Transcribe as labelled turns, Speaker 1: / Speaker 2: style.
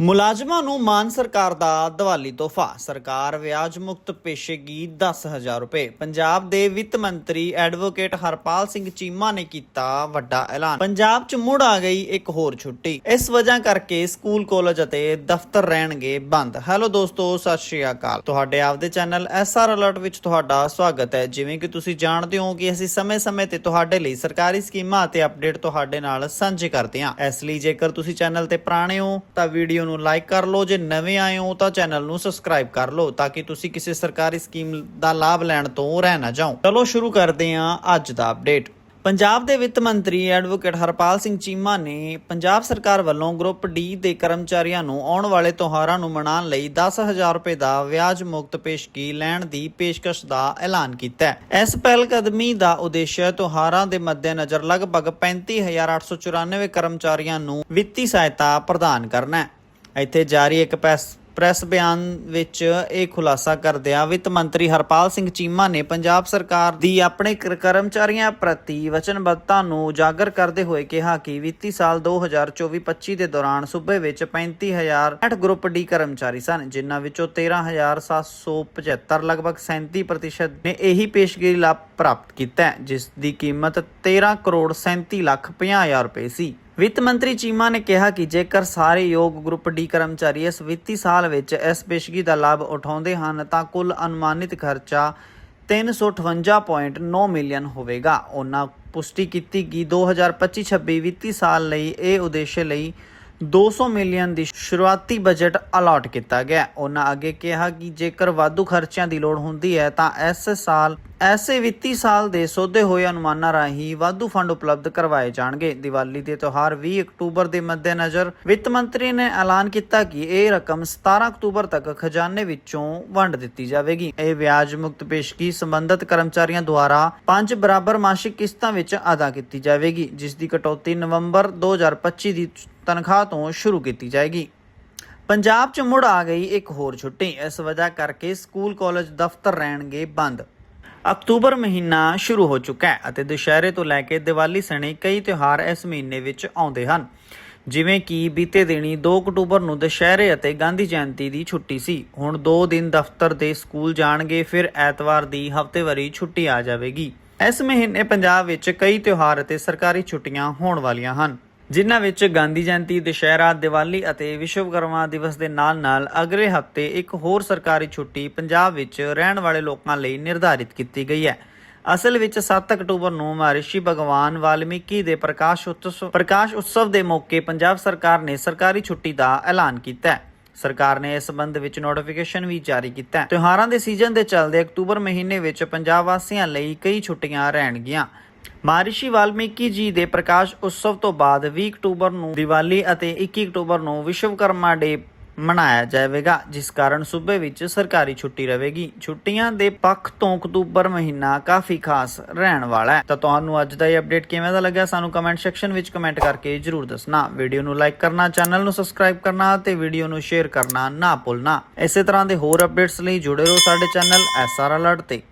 Speaker 1: ਮੁਲਾਜ਼ਮਾਂ ਨੂੰ ਮਾਨ ਸਰਕਾਰ ਦਾ ਦੀਵਾਲੀ ਤੋਹਫਾ। ਸਰਕਾਰ ਵਿਆਜ ਮੁਕਤ ਪੇਸ਼ੇਗੀ 10000 ਰੁਪਏ। ਪੰਜਾਬ ਦੇ ਵਿੱਤ ਮੰਤਰੀ ਐਡਵੋਕੇਟ ਹਰਪਾਲ ਸਿੰਘ ਚੀਮਾ ਨੇ ਕੀਤਾ ਵੱਡਾ ਐਲਾਨ। ਪੰਜਾਬ 'ਚ ਮੁੜ ਆ ਗਈ ਇੱਕ ਹੋਰ ਛੁੱਟੀ। ਇਸ ਵਜ੍ਹਾ ਕਰਕੇ ਸਕੂਲ, ਕਾਲਜ ਅਤੇ ਦਫ਼ਤਰ ਰਹਿਣਗੇ ਬੰਦ। ਹੈਲੋ ਦੋਸਤੋ, ਸਤਿ ਸ਼੍ਰੀ ਅਕਾਲ। ਤੁਹਾਡੇ ਆਪਦੇ ਚੈਨਲ ਐਸਆਰ ਅਲਰਟ ਵਿੱਚ ਤੁਹਾਡਾ ਸਵਾਗਤ ਹੈ। ਜਿਵੇਂ ਕਿ ਤੁਸੀਂ ਜਾਣਦੇ ਹੋ ਕਿ ਅਸੀਂ ਸਮੇਂ-ਸਮੇਂ ਤੇ ਤੁਹਾਡੇ ਲਈ ਸਰਕਾਰੀ ਸਕੀਮਾਂ ਅਤੇ ਅਪਡੇਟ ਤੁਹਾਡੇ ਨਾਲ ਸਾਂਝੇ ਕਰਦੇ ਹਾਂ। ਇਸ ਲਈ ਜੇਕਰ ਤੁਸੀਂ ਚੈਨਲ ਤੇ ਪੁਰਾਣੇ ਹੋ, ਤਾਂ ਵੀਡੀਓ ਨੂੰ ਲਾਈਕ ਕਰ ਲਓ। ਜੇ ਨਵੇਂ ਆਏ ਹੋ ਤਾਂ ਚੈਨਲ ਨੂੰ ਸਬਸਕ੍ਰਾਈਬ ਕਰ ਲਓ ਤਾਂ ਕਿ ਤੁਸੀਂ ਕਿਸੇ ਸਰਕਾਰੀ ਸਕੀਮ ਦਾ ਲਾਭ ਲੈਣ ਤੋਂ ਰਹਿ ਨਾ ਜਾਓ। ਚਲੋ ਸ਼ੁਰੂ ਕਰਦੇ ਹਾਂ ਅੱਜ ਦਾ ਅਪਡੇਟ ਪੰਜਾਬ ਦੇ ਵਿੱਤ ਮੰਤਰੀ ਐਡਵੋਕੇਟ ਹਰਪਾਲ ਸਿੰਘ ਚੀਮਾ ਨੇ ਪੰਜਾਬ ਸਰਕਾਰ ਵੱਲੋਂ ਗਰੁੱਪ ਡੀ ਦੇ ਕਰਮਚਾਰੀਆਂ ਨੂੰ ਆਉਣ ਵਾਲੇ ਤਿਉਹਾਰਾਂ ਨੂੰ ਮਨਾਉਣ ਲਈ 10000 ਰੁਪਏ ਦਾ ਵਿਆਜ ਮੁਕਤ ਪੇਸ਼ਗੀ ਲੈਣ ਦੀ ਪੇਸ਼ਕਸ਼ ਦਾ ਐਲਾਨ ਕੀਤਾ ਹੈ। ਇਸ ਪਹਿਲ ਕਦਮੀ ਦਾ ਉਦੇਸ਼ ਤਿਉਹਾਰਾਂ ਦੇ ਮੱਦੇਨਜ਼ਰ ਲਗਭਗ 35894 ਕਰਮਚਾਰੀਆਂ ਨੂੰ ਵਿੱਤੀ ਸਹਾਇਤਾ ਪ੍ਰਦਾਨ ਕਰਨਾ ਹੈ। ਇੱਥੇ ਜਾਰੀ ਇੱਕ ਪ੍ਰੈਸ ਪ੍ਰੈਸ ਬਿਆਨ ਵਿੱਚ ਇਹ ਖੁਲਾਸਾ ਕਰਦਿਆਂ ਵਿੱਤ ਮੰਤਰੀ ਹਰਪਾਲ ਸਿੰਘ ਚੀਮਾ ਨੇ ਪੰਜਾਬ ਸਰਕਾਰ ਦੀ ਆਪਣੇ ਕਰ- ਕਰਮਚਾਰੀਆਂ ਪ੍ਰਤੀ ਵਚਨਬੱਧਤਾ ਨੂੰ ਉਜਾਗਰ ਕਰਦੇ ਹੋਏ ਕਿਹਾ ਕਿ ਵਿੱਤੀ ਸਾਲ 2024-25 ਦੇ ਦੌਰਾਨ ਸੂਬੇ ਵਿੱਚ 35000 ਗਰੁੱਪ ਡੀ ਕਰਮਚਾਰੀ ਸਨ, ਜਿਨ੍ਹਾਂ ਵਿੱਚੋਂ 13775 ਲਗਭਗ 37% ਨੇ ਇਹੀ ਪੇਸ਼ਗੀ ਲਾਭ ਪ੍ਰਾਪਤ ਕੀਤਾ, ਜਿਸ ਦੀ ਕੀਮਤ 13 ਕਰੋੜ 37 ਲੱਖ 50 ਹਜ਼ਾਰ ਰੁਪਏ ਸੀ। ਵਿੱਤ ਮੰਤਰੀ ਚੀਮਾ ਨੇ ਕਿਹਾ ਕਿ ਜੇਕਰ ਸਾਰੇ ਯੋਗ ਗਰੁੱਪ ਡੀ ਕਰਮਚਾਰੀ ਇਸ ਵਿੱਤੀ ਸਾਲ ਵਿੱਚ ਇਸ ਪੇਸ਼ਗੀ ਦਾ ਲਾਭ ਉਠਾਉਂਦੇ ਹਨ, ਤਾਂ ਕੁੱਲ ਅਨੁਮਾਨਿਤ ਖਰਚਾ 358.9 ਮਿਲੀਅਨ ਹੋਵੇਗਾ। ਉਹਨਾਂ ਪੁਸ਼ਟੀ ਕੀਤੀ ਕਿ 2025-26 ਵਿੱਤੀ ਸਾਲ ਲਈ। ਇਹ ਉਦੇਸ਼ ਲਈ 200 ਮਿਲੀਅਨ ਦੀ ਸ਼ੁਰੂਆਤੀ ਬਜਟ ਅਲਾਟ ਕੀਤਾ ਗਿਆ। ਉਹਨਾਂ ਅੱਗੇ ਕਿਹਾ ਕਿ ਜੇਕਰ ਵਾਧੂ ਖਰਚਿਆਂ ਦੀ ਲੋੜ ਹੁੰਦੀ ਹੈ, ਤਾਂ ਇਸ ਸਾਲ, ਐਸੇ ਵਿੱਤੀ ਸਾਲ ਦੇ ਸੋਧੇ ਹੋਏ ਅਨੁਮਾਨਾਂ ਰਾਹੀਂ ਵਾਧੂ ਫੰਡ ਉਪਲਬਧ ਕਰਵਾਏ ਜਾਣਗੇ। ਦੀਵਾਲੀ ਦੇ ਤਿਉਹਾਰ 20 ਅਕਤੂਬਰ ਦੇ ਮੱਦੇਨਜ਼ਰ ਵਿੱਤ ਮੰਤਰੀ ਨੇ ਐਲਾਨ ਕੀਤਾ ਕਿ ਇਹ ਰਕਮ 17 ਅਕਤੂਬਰ ਤੱਕ ਖਜ਼ਾਨੇ ਵਿੱਚੋਂ ਵੰਡ ਦਿੱਤੀ ਜਾਵੇਗੀ। ਇਹ ਵਿਆਜ ਮੁਕਤ ਪੇਸ਼ਗੀ ਸੰਬੰਧਿਤ ਕਰਮਚਾਰੀਆਂ ਦੁਆਰਾ ਪੰਜ ਬਰਾਬਰ ਮਾਸਿਕ ਕਿਸ਼ਤਾਂ ਵਿੱਚ ਅਦਾ ਕੀਤੀ ਜਾਵੇਗੀ, ਜਿਸ ਦੀ ਕਟੌਤੀ ਨਵੰਬਰ 2025 ਦੀ ਤਨਖਾਹ ਤੋਂ ਸ਼ੁਰੂ ਕੀਤੀ ਜਾਏਗੀ। ਪੰਜਾਬ 'ਚ ਮੁੜ ਆ ਗਈ ਇੱਕ ਹੋਰ ਛੁੱਟੀ, ਇਸ ਵਜ੍ਹਾ ਕਰਕੇ ਸਕੂਲ ਕਾਲਜ ਦਫ਼ਤਰ ਰਹਿਣਗੇ ਬੰਦ। ਅਕਤੂਬਰ ਮਹੀਨਾ ਸ਼ੁਰੂ ਹੋ ਚੁੱਕਾ ਹੈ ਅਤੇ ਦੁਸ਼ਹਿਰੇ ਤੋਂ ਲੈ ਕੇ ਦੀਵਾਲੀ ਸਣੇ ਕਈ ਤਿਉਹਾਰ ਇਸ ਮਹੀਨੇ ਵਿੱਚ ਆਉਂਦੇ ਹਨ। ਜਿਵੇਂ ਕਿ ਬੀਤੇ ਦਿਨੀ 2 ਅਕਤੂਬਰ ਨੂੰ ਦੁਸ਼ਹਿਰੇ ਅਤੇ ਗਾਂਧੀ ਜਯੰਤੀ ਦੀ ਛੁੱਟੀ ਸੀ। ਹੁਣ 2 ਦਿਨ ਦਫ਼ਤਰ ਦੇ ਸਕੂਲ ਜਾਣਗੇ, ਫਿਰ ਐਤਵਾਰ ਦੀ ਹਫ਼ਤੇਵਾਰੀ ਛੁੱਟੀ ਆ ਜਾਵੇਗੀ। ਇਸ ਮਹੀਨੇ ਪੰਜਾਬ ਵਿੱਚ ਕਈ ਤਿਉਹਾਰ ਅਤੇ ਸਰਕਾਰੀ ਛੁੱਟੀਆਂ ਹੋਣ ਵਾਲੀਆਂ ਹਨ। ਜਿਨ੍ਹਾਂ ਵਿੱਚ ਗਾਂਧੀ ਜਯੰਤੀ ਦੁਸ਼ਹਿਰਾ ਦੀਵਾਲੀ ਅਤੇ ਵਿਸ਼ਵਕਰਮਾ ਦਿਵਸ ਦੇ ਨਾਲ-ਨਾਲ ਅਗਲੇ ਹਫ਼ਤੇ ਇੱਕ ਹੋਰ ਸਰਕਾਰੀ ਛੁੱਟੀ ਪੰਜਾਬ ਵਿੱਚ ਰਹਿਣ ਵਾਲੇ ਲੋਕਾਂ ਲਈ ਨਿਰਧਾਰਿਤ ਕੀਤੀ ਗਈ ਹੈ। ਅਸਲ ਵਿੱਚ 7 ਅਕਤੂਬਰ ਨੂੰ ਮਹਰਿਸ਼ੀ ਭਗਵਾਨ ਵਾਲਮੀਕੀ ਦੇ ਪ੍ਰਕਾਸ਼ ਉਤਸਵ ਪ੍ਰਕਾਸ਼ ਉਤਸਵ ਦੇ ਮੌਕੇ ਪੰਜਾਬ ਸਰਕਾਰ ਨੇ ਸਰਕਾਰੀ ਛੁੱਟੀ ਦਾ ਐਲਾਨ ਕੀਤਾ ਹੈ। ਸਰਕਾਰ ਨੇ ਇਸ ਸੰਬੰਧ ਵਿੱਚ ਨੋਟੀਫਿਕੇਸ਼ਨ ਵੀ ਜਾਰੀ ਕੀਤਾ ਹੈ। ਤਿਉਹਾਰਾਂ ਦੇ ਸੀਜ਼ਨ ਦੇ ਚੱਲਦੇ ਅਕਤੂਬਰ ਮਹੀਨੇ ਵਿੱਚ ਪੰਜਾਬ ਵਾਸੀਆਂ ਲਈ ਕਈ ਛੁੱਟੀਆਂ ਰਹਿਣਗੀਆਂ। ਮਹਰਿਸ਼ੀ ਵਾਲਮੀਕੀ ਜੀ ਦੇ ਪ੍ਰਕਾਸ਼ ਉਤਸਵ ਤੋਂ ਬਾਅਦ 20 ਅਕਤੂਬਰ ਨੂੰ ਦੀਵਾਲੀ ਅਤੇ 21 ਅਕਤੂਬਰ ਨੂੰ ਵਿਸ਼ਵਕਰਮਾ ਡੇ ਮਨਾਇਆ ਜਾਵੇਗਾ, ਜਿਸ ਕਾਰਨ ਸੂਬੇ ਵਿੱਚ ਸਰਕਾਰੀ ਛੁੱਟੀ ਰਹੇਗੀ। ਛੁੱਟੀਆਂ ਦੇ ਪੱਖ ਤੋਂ ਅਕਤੂਬਰ ਮਹੀਨਾ ਕਾਫੀ ਖਾਸ ਰਹਿਣ ਵਾਲਾ ਹੈ। ਤਾਂ ਤੁਹਾਨੂੰ ਅੱਜ ਦਾ ਇਹ ਅਪਡੇਟ ਕਿਵੇਂ ਦਾ ਲੱਗਿਆ, ਸਾਨੂੰ ਕਮੈਂਟ ਸੈਕਸ਼ਨ ਵਿੱਚ ਕਮੈਂਟ ਕਰਕੇ ਜਰੂਰ ਦੱਸਣਾ। ਵੀਡੀਓ ਨੂੰ ਲਾਈਕ ਕਰਨਾ, ਚੈਨਲ ਨੂੰ ਸਬਸਕ੍ਰਾਈਬ ਕਰਨਾ ਤੇ ਵੀਡੀਓ ਨੂੰ ਸ਼ੇਅਰ ਕਰਨਾ ਨਾ ਭੁੱਲਣਾ। ਇਸੇ ਤਰ੍ਹਾਂ ਦੇ ਹੋਰ ਅਪਡੇਟਸ ਲਈ ਜੁੜੇ ਰਹੋ ਸਾਡੇ ਚੈਨਲ ਐਸਆਰ ਅਲਰਟ ਤੇ।